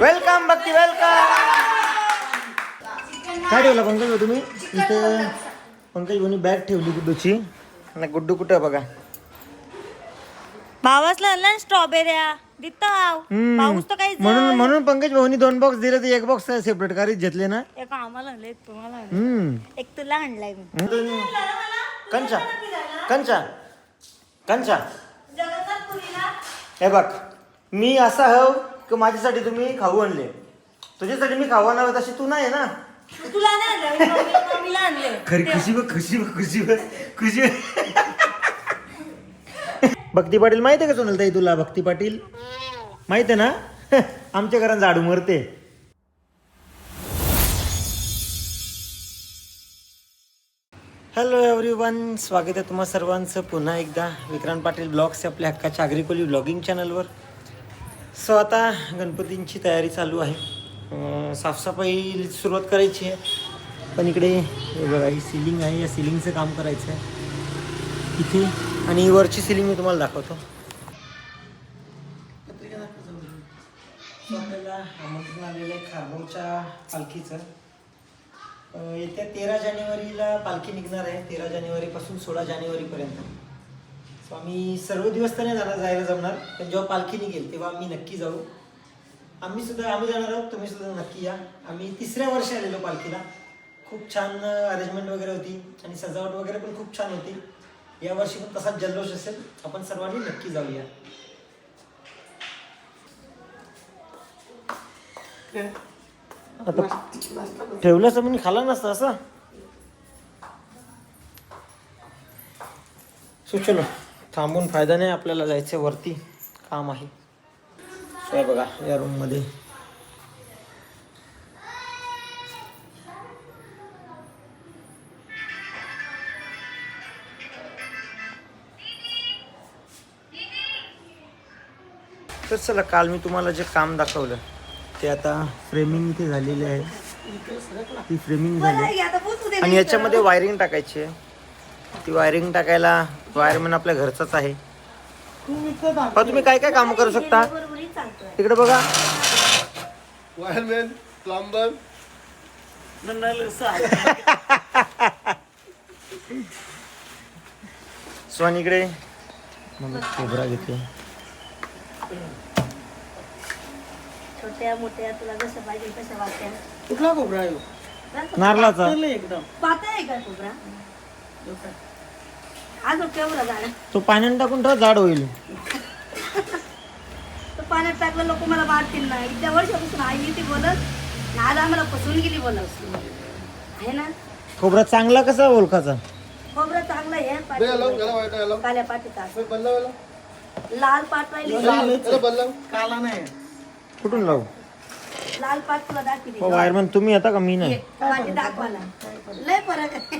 Welcome Bhakti welcome काय ठेवलं पंकज भाऊ तुम्ही? इथे पंकज भाऊनी बॅग ठेवली गुड्डूची आणि गुड्डू कुठं बघा. भावासला आणला स्ट्रॉबेऱ्या दिताव हम्म. पाऊस तर काही म्हणून म्हणून पंकज भाऊनी दोन बॉक्स दिले तर एक बॉक्स सेपरेट कारीच घेतले ना. एक आम्हाला आणले एक तुम्हाला आणले. हम्म. एक तुला आणलाय मी. कंचा. कंचा. कंचा. हे बघ मी असा हव की माझ्यासाठी तुम्ही खाऊ आणले. तुझ्यासाठी मी खाऊ आणावं तशी तू नाही ना? तुला नाही आणलं मी मम्मी- मम्मीला आणले. खरी खुशी बघ खुशी बघ खुशी बघ खुशी भक्ती पाटील माहिती आहे का सोनल ताई तुला? भक्ती पाटील? माहीत आहे ना? आमच्या घरात झाडू मरते. हॅलो एव्हरीवन स्वागत आहे तुम्हा सर्वांचं. पुन्हा एकदा विक्रांत पाटील ब्लॉग्स आपल्या हक्काच्या आग्रिकोली ब्लॉगिंग चॅनलवर. सो आता गणपतींची तयारी चालू आहे. साफसफाई सुरुवात करायची आहे. पण इकडे बघा ही सिलिंग आहे. या सिलिंगचं काम करायचं आहे. इथे आणि वरची सिलिंग मी तुम्हाला दाखवतो. आपल्याला आमंत्रण आलेलं आहे खारगावच्या पालखीचं. येत्या तेरा जानेवारीला पालखी निघणार आहे. तेरा जानेवारीपासून सोळा जानेवारीपर्यंत. सो आम्ही सर्व दिवस तर नाही जाणार जायला जमणार. पण जेव्हा पालखी निघेल तेव्हा आम्ही नक्की जाऊ. आम्ही सुद्धा आम्ही जाणार आहोत तुम्ही सुद्धा नक्की या. आम्ही तिसऱ्या वर्षी आलेलो पालखीला. खूप छान अरेंजमेंट वगैरे होती. आणि सजावट वगैरे पण खूप छान होती. या वर्षी पण तसाच जल्लोष असेल. आपण सर्वांनी नक्की जाऊया. आता ठेवलं असं मी खाला नसतं असं? सो चलो थांबून फायदा नाही आपल्याला जायचं वरती काम आहे. सो बघा या रूममध्ये तर चला काल मी तुम्हाला जे काम दाखवलं ते आता फ्रेमिंग इथे झालेली आहे. ती फ्रेमिंग झाली. आता पोचू दे आणि याच्यामध्ये वायरिंग टाकायची आहे. ती वायरिंग टाकायला वायरमॅन आपल्या घरचाच आहे. पण तुम्ही काय काय काम करू शकता? तिकडे बघा. वायरमॅन प्लंबर स्वानीकडे मग खोबरा घेते छोट्या मोठ्या तुला जसं पाहिजे तशा कुठला खोबरा आहे नारळाचा. एकदम. पातळ आहे का खोबरा आज केवढा झाड. तो पाण्याने टाकून ठेवा जाड होईल. तर पाण्यात टाकलं लोक मला मारतील ना. इतक्या वर्षापासून आई ती बोलत आज आम्हाला फसवून गेली बोलत. आहे ना? खोबरा चांगला कसा ओळखाचा? खोबरं चांगलं आहे बे, याला पाठी- याला वाईट याला काल्या पाठीचा असं. बे, बल्ला याला लाल पाट राहिली. याला बल्ला काला नाही. कुठून लावू? लाल पाट तुला दाखवली हो वायरमॅन तुम्ही येता का? मी नाही. पाठी दाखवाला लय फरक आहे.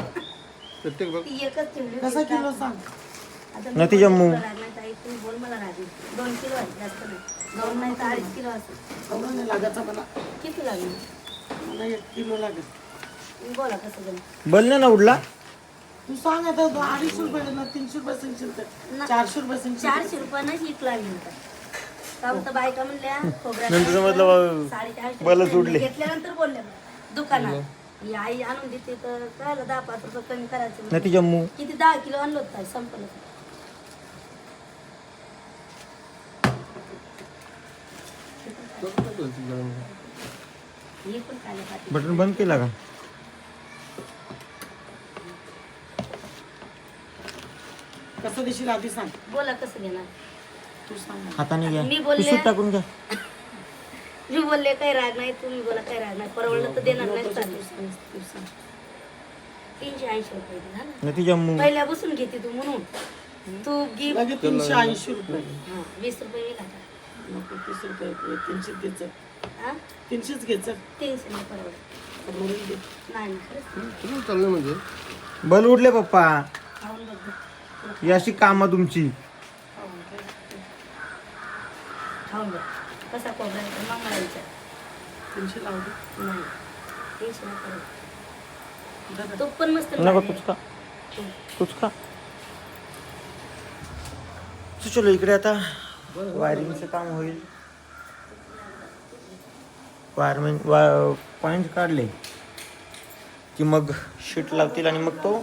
प्रत्येक बघ. ती एकच ठेवली. कसा किलो सांग? नती जम्मू. तुम्ही बोल मला राहते दोन किलो आहे जास्त नाही. दोन नाही तर अडीच किलो असेल लागायचा मला. किती लागली? मला एक किलो लागेल. बोला कसं जमलं. ना उडला? तू सांग आता अडीचशे रुपये ना तीनशे रुपये सांगशील तर. चारशे रुपये सांगशील चारशे रुपयानं हीच लागली. होता बायका म्हणल्या खोबऱ्या नंतर समजलं बा- साडेचारशे बलं रुपये सोडले. घेतल्यानंतर बोलले मला, दुकानात. ही आई आणून देते तर काय दहा पाच रुपये कमी करायचं नती जम्मू किती दहा किलो आणलं होतं संपलं. हे पण बटन बंद केला का? कसं देशील आधी सांग. बोला कसं घेणार? हाताने घ्या. मी बोलले- पिशवीत टाकून घ्या. मी बोलले काही राग नाही तुम्ही बोला काही राग नाही. परवडलं तर देणार नाही. चालेल तीनशे ऐंशी रुपये दे, झालं. जम्मू पहिल्या बसून घेते तू म्हणून. तू गी लगे तीनशे ऐंशी रुपये. हा, वीस रुपये मी घातला नको तीस रुपये तीनशेच घ्यायचं हा? तीनशेच घ्यायचं तीनशे नाही परवडत. म्हणून. नाही नाही खरंच तुला चाललं म्हणजे? बल उडले पप्पा. खाऊन बघ. गं. ही अशी कामं तुमची खाऊन बघ. खाऊन बघ कसा खोबरा आहे तर मग मला विचार तीनशे लावू दे. नाही. तीनशे नाही परवडत दादा, पण मस्त नको का का चलो इकडे आता वायरिंगचं काम होईल. वायरमेन वा पॉईंट काढले की मग शीट लावतील आणि मग तो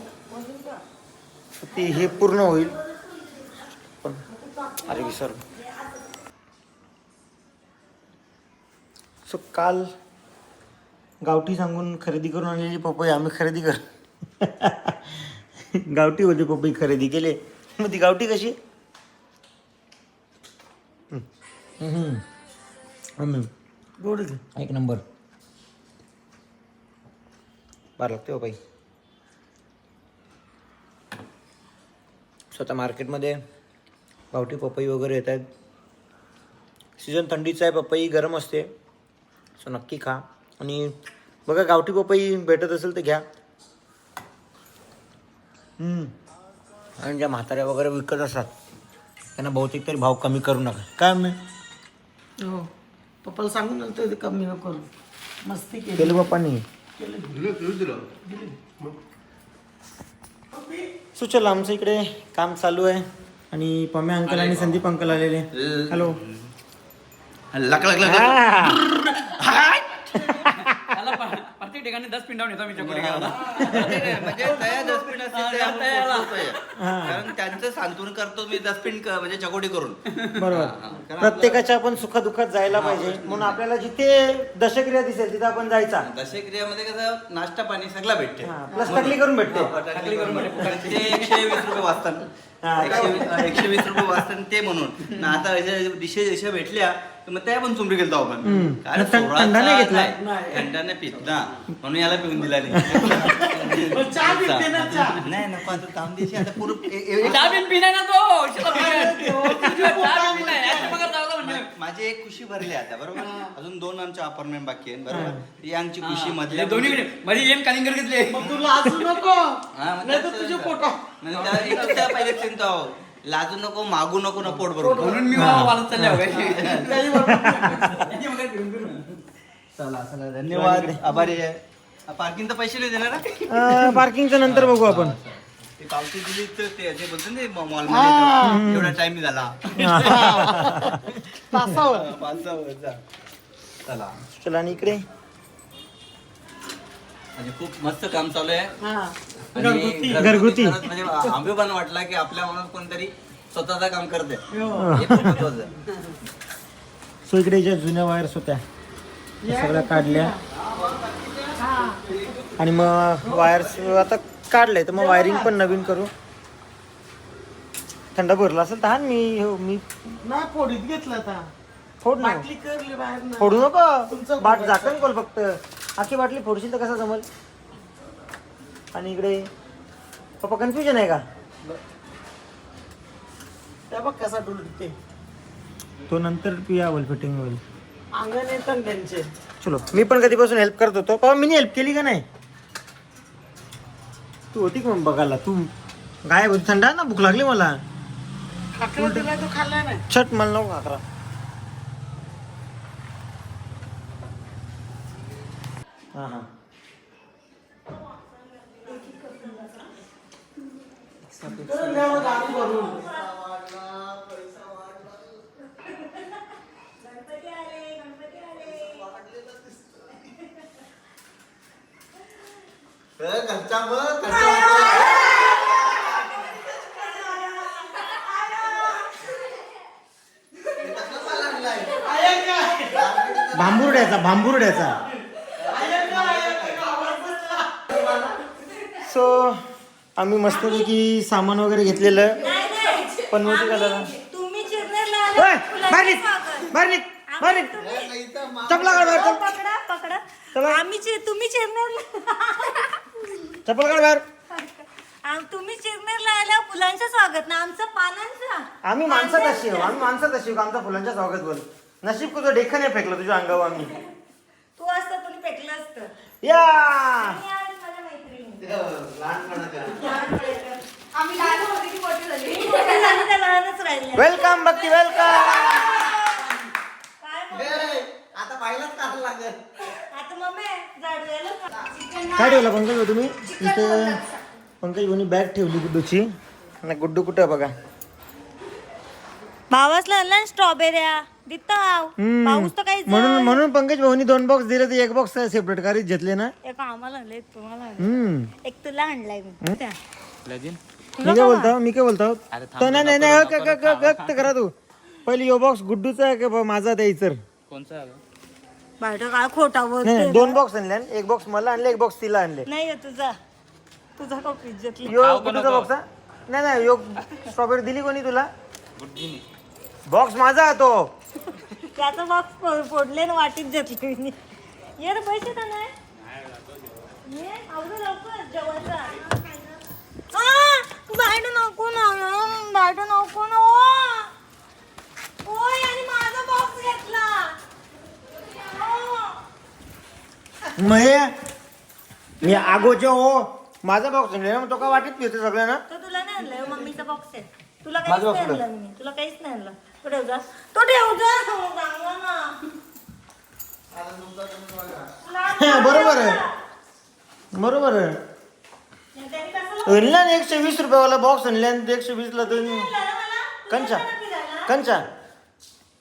ती हे पूर्ण होईल. पण अरे विसर सो काल गावठी सांगून खरेदी करून आणलेली पपई आम्ही खरेदी कर गावठी होती पपई खरेदी केले. मग ती गावठी कशी. एक नंबर. बार लागते हो बाई. स्वतः मार्केटमध्ये गावठी पपई वगैरे येत आहेत. सीझन थंडीचा आहे पपई गरम असते. सो नक्की खा. आणि बघा गावठी पपई भेटत असेल तर घ्या. हम्म. आणि ज्या म्हाताऱ्या वगैरे विकत असतात त्यांना बहुतेक तरी भाव कमी करू नका. काय मी हो. पप्पाला सांगून ते कमी नको करू. मस्ती केली. केलं बाप्पांनी सो चला आमचं इकडे काम चालू आहे. आणि पम्या अंकल आणि संदीप अंकल आलेले. Hello luck luck luck. प्रत्येक ठिकाणी दस पिंडावून येतो मी चकोरी घ्यायला म्हणजे तया डस्टबिन असतील त्या होतोय. कारण त्यांचं सांत्वन करतो मी डस्टबिन म्हणजे चकोटी करून. बरोबर. प्रत्येकाच्या आपण सुखदुःखात जायला पाहिजे. म्हणून आपल्याला जिथे दशक्रिया दिसेल तिथे आपण जायचा. दशक्रियामध्ये कसं नाश्ता पाणी सगळं भेटते. प्लस टकली करून भेटते. टाकली करून भेटते. ते एकशे वीस रुपये वाचतात. हा. एकशे वीस- एकशे वीस रुपये वाचतात ते म्हणून. ना आता डिशेस अशा भेटल्या तर मग त्या पण चुमरी गेलतो आपण. कारण थंडा नाही घेतला? नाही, थंडा नाही. पित ना म्हणून याला पिऊन दिला नाही. चहा पिते ना चहा. नाही नको आता पूर्ण ए- ए- ना तो. शिला. मा- माझी एक खुशी भरली आता बरोबर? अजून दोन आमच्या अपार्टमेंट बाकी आहेत बरोबर? ही. आमची खुशी. मधल्या दोन्हीकडे माझी एम कालिंगर घेतले? मग तू लाजू नको. हा, मग नाही तर त्याचं- तुझे पोटा. म्हणजे त्या- एकच त्या पहिले चिंता हो. लाजू नको मागू नको ना पोट भरून. म्हणून मी वालत चालले हो. बरोबर. चला चला धन्यवाद. आभारी आहे. पार्किंगचा पैसे नाही देणार ना? पार्किंगचं नंतर बघू आपण. ते पावती दिली तर ते जे बोलतो ना मॉलमध्ये एवढा टाइम झाला तासावर पाच सहा वर्ष. चला. चला आणि इकडे? म्हणजे खूप मस्त काम चालू आहे. हा. आणि घरगुती. खरंच म्हणजे अभिमान वाटला की आपल्या मनात कोणतरी स्वतःचं काम करते हो. हे खूप महत्वाचं आहे. सो इकडे ज्या जुन्या वायर्स होत्या त्या सगळ्या काढल्या. आणि मग वायर्स आता काढले तर मग वायरिंग पण नवीन करू. थंड भरला असेल हा मी हो मी नाही पोडीत घेतला आता. फोड ना बाटली करली बाहेर ना फोडू नको. तुमचं बाट झाकण खोल फक्त. आखी बाटली फोडशील तर कसं जमल? आणि इकडे पप्पा कन्फ्युजन आहे का? त्या बघ कसा डुलते. तो नंतर पिया होईल फिटिंग होईल. अंगण येतात त्यांचे चलो मी पण कधीपासून हेल्प करत होतो. पप्पा मी हेल्प केली का नाही? तू होती का मग बघायला? तू गायब होती. थंड आहे ना भूक लागली मला. खाकरा दिला तो खाल्ला नाही. छट मला नको खाकरा हा हा. तर घरचा भांबुर्ड्याचा भांबुर्ड्याचा सो आम्ही मस्तपैकी सामान वगैरे घेतलेलं पण मोठी बाहेर. बाहेर बाहेर. तुम्ही- चपला काढ बाहेर हो, चल. पकडा पकडा चला. आम्ही चि- तुम्ही चिरनेरला चप्पल काढ बाहेर. आम- तुम्ही चिरनेरला आल्या फुलांचं स्वागत ना आमचं पानांचं. आम्ही माणसात अशी आहो? आम्ही माणसात अशी आहोत. आमचा फुलांच्या स्वागत बोल. नशीब तुझं डेखा नाही फेकलं तुझ्या अंगावर आम्ही. तू असतं कोणी पेटलं असतं. या! आणि आज माझ्या मैत्रिणी. लहानपणाचं. आम्ही लहान होती की मोठी झाली? मोठी झाली त्या लहानच राहिले. Welcome Bhakti welcome! काय? आता पाहिलाच का लागेल? काय ठेवलं पंकज भाऊ तुम्ही? इथे पंकज भाऊनी बॅग ठेवली गुड्डूची. आणि गुड्डू कुठं बघा? भावासला आणला स्ट्रॉबेऱ्या दिताव हम्म. पाऊस तर काही म्हणून म्हणून पंकज भाऊनी दोन बॉक्स दिले तर एक बॉक्स सेपरेट करीत घेतले ना. एक आम्हाला आणले एक तुम्हाला आणले. हम्म. एक तुला आणलाय मी. त्या. लगीन मी काय बोलतो? मी काय बोलतो? अरे थांब तो नाही नाही नाही क- क- क- व्यक्त करा तू. पहिले यो बॉक्स गुड्डूचा आहे का बा? माझा त्या इतर कोणचा आला बाहेर काय खोटा नाही नाही, दोन बॉक्स आणले आणि एक बॉक्स मला आणले एक बॉक्स तिला आणले. नाही आहे तुझा तुझा टॉप इज्जतली यो खाऊ का गुड्डूचा नको? बॉक्स नाही नाही यो स्ट्रॉबेरी दिली कोणी तुला? गुड्डीने बॉक्स माझा तो. त्याचा बॉक्स फोडले ना वाटीत घेतली मी ये रे पैसे का नाही? ये, आवडू लवकर जेवायचा. आ, बाहेर नको ना बाहेर नको ना ओ. ओय आणि माझा बॉक्स घेतला. ओ. महे मी आगोचे हो. माझा बॉक्स आणले ना मग तो का वाटीत घेतो सगळं ना तो तुला नाही आणलाय मम्मीचा बॉक्स आहे. तुला माझा काहीच नाही आणलं मी. तुला काहीच नाही आणलं. तो ठेव जा. तो ठेव जा. चांगला ना बरोबर आहे. बरोबर आहे. नाही, त्यांनी कसं आणला ना एकशे वीस रुपयावाला बॉक्स आणला आणि एकशे वीस ला दोन आणलं ना मला? कंचा. तुला नक्की झाला? कंचा.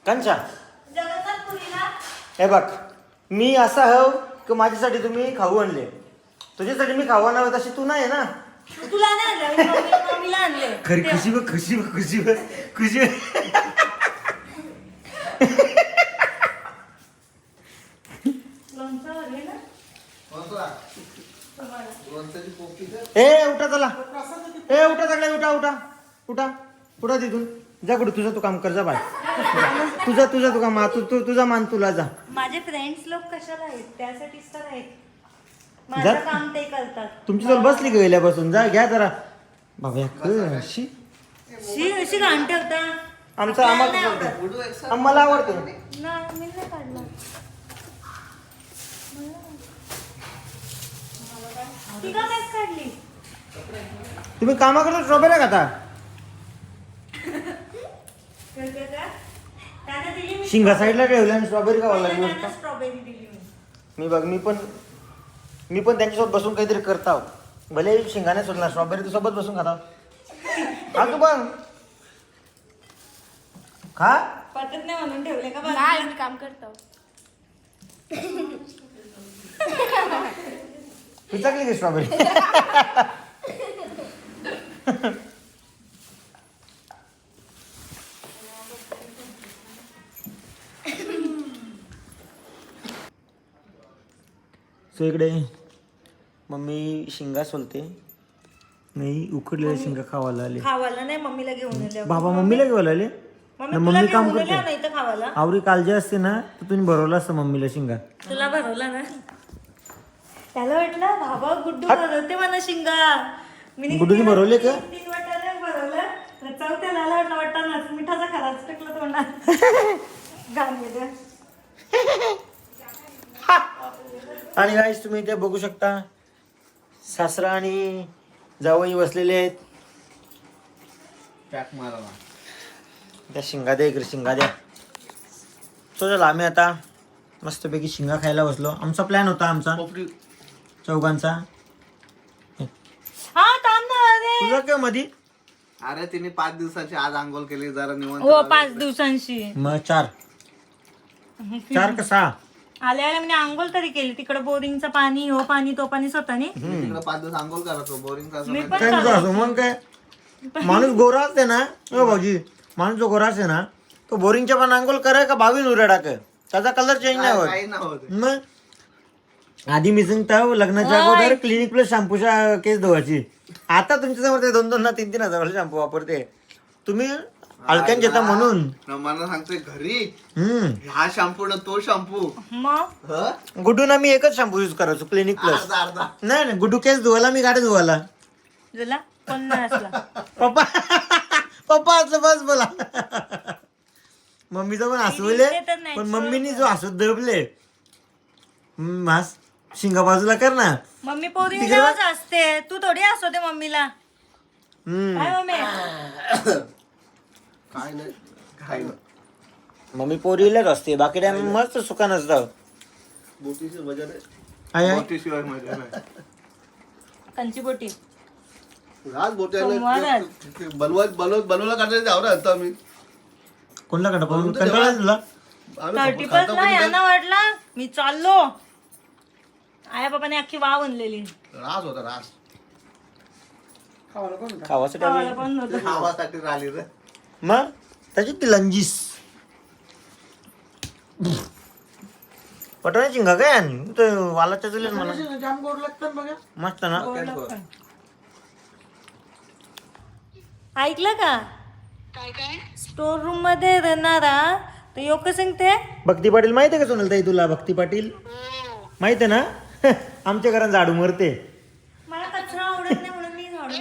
कंचा. जगन्नाथपुरीला हे बघ. मी असा हव की माझ्यासाठी तुम्ही खाऊ आणले. तुझ्यासाठी मी खाऊ आणावं तशी तू नाही ना? तुला नाही आणलं मी मम्मी- मम्मीला आणले. खरी खुशी बघ खुशी बघ खुशी बघ खुशी बघ. लोणचं वगैरे ना? ए उठा चला. ए उठा सगळे उठा उठा. उठा उठा तिथून. जा कुठे तुझं तू काम कर जा बाय तुझा तुझा तू काम तू तू तुझा मान तुला जा. माझे फ्रेंड्स लोक कशाला आहेत? त्यासाठीच तर आहेत. जा. माझं काम ते करतात. तुमची जर बसली गेल्यापासून? जा घ्या जरा. बाबा कशी शी. अशी घाण ठेवता. आमचं आम्हाला आवडत. आम्हाला आवडतं. नाही मी नाही काढलं ती का काय काढली. तुम्ही कामा करता स्ट्रॉबेरी खाता ठेवते का? त्यानं दिली मी शिंगा साईडला ठेवल्या आणि स्ट्रॉबेरी खावा लागली त्यानं स्ट्रॉबेरी दिली मी. मी बघ मी पण मी पण त्यांच्यासोबत बसून काहीतरी करताव भले शिंगाने सोडला स्ट्रॉबेरी तू सोबत बसून खाता खा तू पण खा. पटत नाही म्हणून ठेवले का मी काम करतो पिचकली की स्ट्रॉबेरी सो इकडे मम्मी शिंगा सोलते. नाही उकडलेल्या शिंगा खावायला आले. खावायला नाही मम्मीला घेऊन आले. बाबा मम्मीला घेऊन आले? मम्मी ना तुला मम्मी काम करते. नाही तर खावायला? आवरी कालजी असते ना तर तुम्ही भरवला असतं मम्मीला शिंगा. तुला भरवला ना? त्याला वाटलं बाबा गुड्डू भरवते मला शिंगा. मी गुड्डूने भरवले का? तीन- भरवलं. वाटलं ना मिठाचा खराच टाकला तोंडात. गेलं. आणि गाईस तुम्ही इथे बघू शकता सासरा आणि जावई बसलेले आहेत. पॅक त्या शिंगा द्या इकडे शिंगा द्या. तो चला आम्ही आता मस्तपैकी शिंगा खायला बसलो. आमचा प्लॅन होता आमचा. चौघांचा. हा. थांब ना अरे. तुझा काय मधी? अरे तिने पाच दिवसाची आज आंघोळ केली जरा निवांत हो पाच दिवसांशी मग चार. चार का सहा? आले आले म्हणजे आंघोळ तरी केली. तिकडे बोरिंगचं पाणी हो पाणी तो पाणी स्वतःने. तिकडे पाच दिवस आंघोळ करायचो बोरिंग मी पण काय तुझं असं मग काय? माणूस गोरा असते ना? ओ भाऊजी. माणूस जो गोरा असते ना तो बोरिंगच्या पण अंघोळ करे का बावीन उड्या टाके? त्याचा कलर चेंज नाही होत. मग? आधी मी सांगता लग्नाच्या अगोदर क्लिनिक प्लस शॅम्पूच्या केस धुवायची. आता तुमच्यासमोर ते दोन दोन ना तीन तीन हजार शॅम्पू वापरते. तुम्ही हलक्यान घेता म्हणून. मला सांगतोय घरी हम्म. हा शॅम्पू ना तो शॅम्पू मग? गुड्डूना मी एकच शॅम्पू युज करायचो क्लिनिक प्लस अर्धा अर्धा. नाही नाही गुड्डू केस धुवायला मी गाडी धुवायला. तुला पप्पा पप्पा असं बस बोला. मम्मीचं पण हसवले पण मम्मीनी जो हसत दबले मास शिंगा बाजूला कर ना. मम्मी पोरी तिकडे असते. तू थोडी असते मम्मीला. हम्म. काय मम्मी. काय नाही. काय नाही. मम्मी पोरीलाच असते बाकी टाइम मस्त सुका नसतं बोटीची मजा नाही. I I. बोटीशिवाय मजा नाही. कंची बोटी. आज बोटी सोमवारच. बनवत बनवत बनवला काढायला जाऊ ना आता आम्ही. कोणला कंटा पाहून कंटाळा आला तुला? थर्टी फर्स्ट ला यांना वाटला मी चाललो. आया बाबाने अख्खी वाव आणलेली. रास होता रास. खावासाठी गावाला पण नव्हतं? नावासाठी राहिली रे. मग त्याची ती लंजीस पटवण्याची चिंगा काय आणि तो वालाच्या चुलीत मला जाम गोड लागतात बघा मस्त ना ऐकलं का स्टोर रूममध्ये राहणारा तर योग सांगते भक्ती पाटील माहिती आहे का सोनल ताई तुला भक्ती पाटील माहिती आहे ना आमच्या घरात झाडू मरते मला कचरा आवडत नाही म्हणून मी झाडू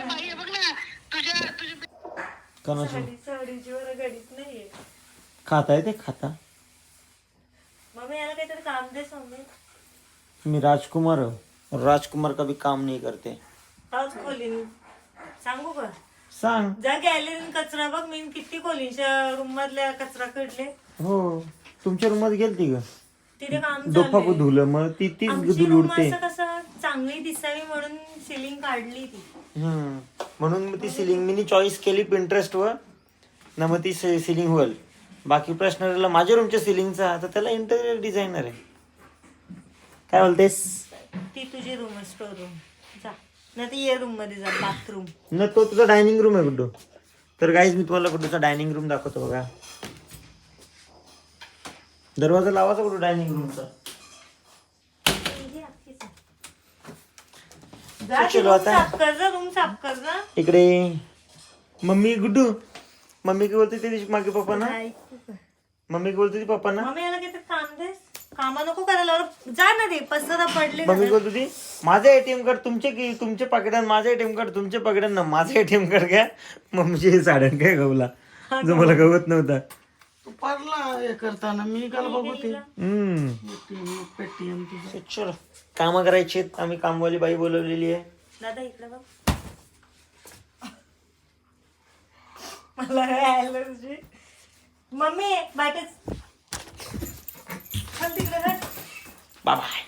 कोणाची साडीची वर घडीत नाहीये. खाता येते खाता. मम्मी याला काहीतरी काम दे मम्मी मी राजकुमार हूं. राजकुमार कभी काम नहीं करते. पाऊस खोलीन. सांगू का? सांग. जा गॅलरीन कचरा बघ मी किती खोलींच्या रूम मधल्या कचरा काढले हो तुमच्या रूमात गेलती ग तिथे काम डोफा चाललंय. धुलं मग ती तीच आमची धुल रूम असं कसं चांगली दिसावी म्हणून सिलिंग काढली ती. हम्म. म्हणून मग ती सिलिंग मी चॉईस केली पिंटरेस्ट वर. ना मग ती सिलिंग होईल. बाकी प्रश्न राहिला माझ्या रूमच्या सिलिंगचा तर त्याला इंटेरियर डिझायनर आहे. काय बोलतेस? ती तुझी रूम आहे स्टोर रूम जा. ना ती ये रूममध्ये जा बाथरूम न तो तुझा डायनिंग रूम आहे गुड्डू तर गाईज मी तुम्हाला गुड्डूचा डायनिंग रूम दाखवतो बघा. दरवाजा लावाचा कुठं डायनिंग रूमचा चलो आता. साफ कर जा रूम साफ कर जा. इकडे. मम्मी गुड्डू. मम्मी काय बोलते ते दिवशी मागे पप्पा ना. का? मम्मी काय बोलते ती पप्पा ना. मम्मी याला काहीतरी काम दे. कामा नको करायला बरं. जा ना रे पसरा पडले मम्मी काय बोलते ती माझं एटीएम कार्ड तुमचे की तुमचे पाकिटात माझं एटीएम कार्ड तुमचे पाकिटात ना माझं एटीएम कार्ड घ्या. मम्मीचे साड्यान काय गवला. जो मला गवत नव्हता. तू पारला हे करताना मी काल बघू ते हम्म. पेटीएम पेटीएम तुझं. चलो. कामं करायची आहेत. आम्ही कामवाली बाई बोलवलेली आहे. दादा इकडे बघ. मला ॲलर्जी मम्मी बायटेच चल तिकडे जा. बाय